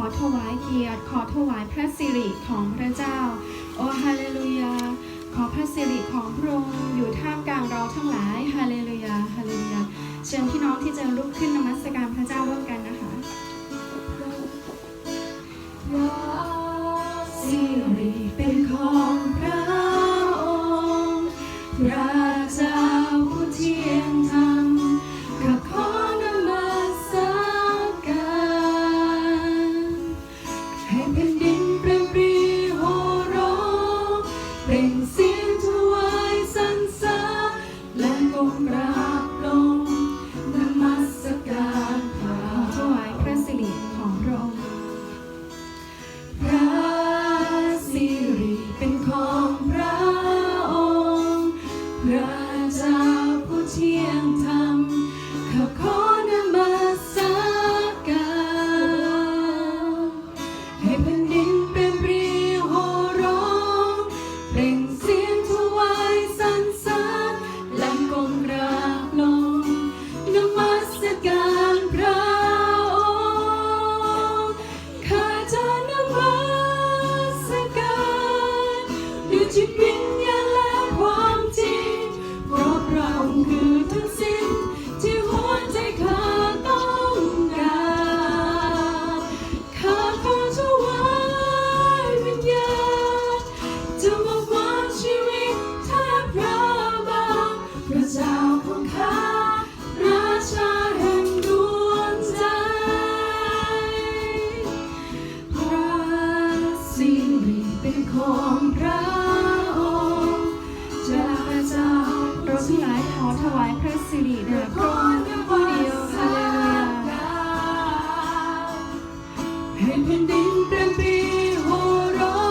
อถวายเกียรติ ขอถวายพระสิริของพระเจ้า โอฮาเลลูยา ขอพระสิริของพระองค์อยู่ท่ามกลางเราทั้งหลาย ฮาเลลูยา ฮาเลลูยา เชิญพี่น้องที่จะลุกขึ้นนมัสการพระเจ้าร่วมกันนะคะพระสิริเป็นของพระองค์พระ เปล่งเสียงถวายสรรเสริญและก้มกราบลงนมัสการพระถวายพระสิริของพระองค์พระสิริเป็นของพระองค์ พระเจ้าผู้เที่ยงธรรมข้าขอนมัสการให้แผ่นดินเป็น ด้ หลายขอถวายพระสิริแด่พระองค์ผู้เดียวฮาเลลูยาให้แผ่นดินเปลี่ยนปีโหร้อ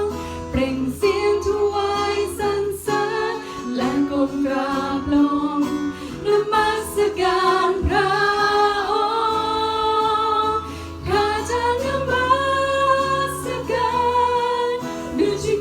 งเปล่งเสียงถวายสรรเสริญและก้มกราบลงนมัสการพระองค์ข้าจะนมัสการด้วยจิ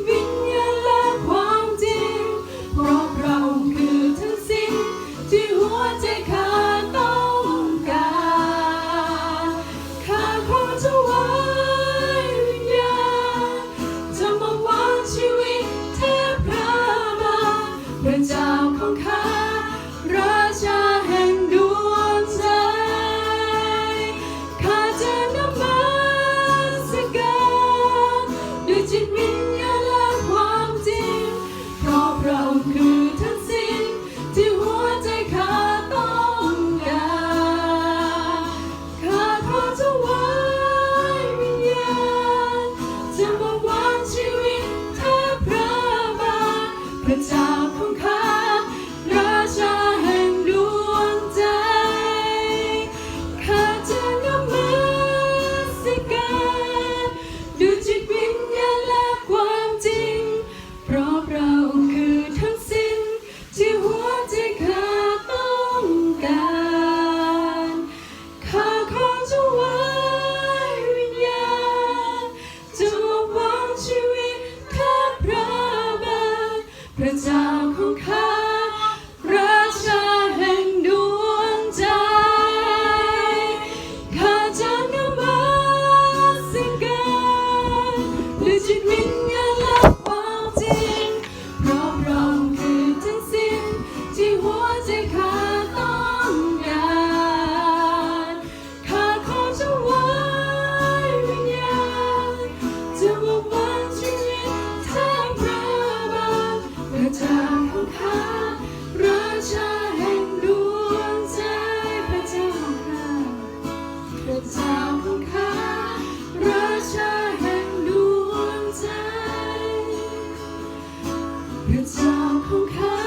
น ของข้าราชาแห่งดวงใจข้าจะนมัสการด้วยจิตวิญญาณและความจริงเพราะพระองค์คือทั้งสิ้นที่หัวใจข้าต้องการข้าขอถวายวิญญาณจะมาวาชีวิตทางพระเจ้าของข้าพระเจ้า ของข้าราชาแห่งดวงใจพระเจ้าของข้า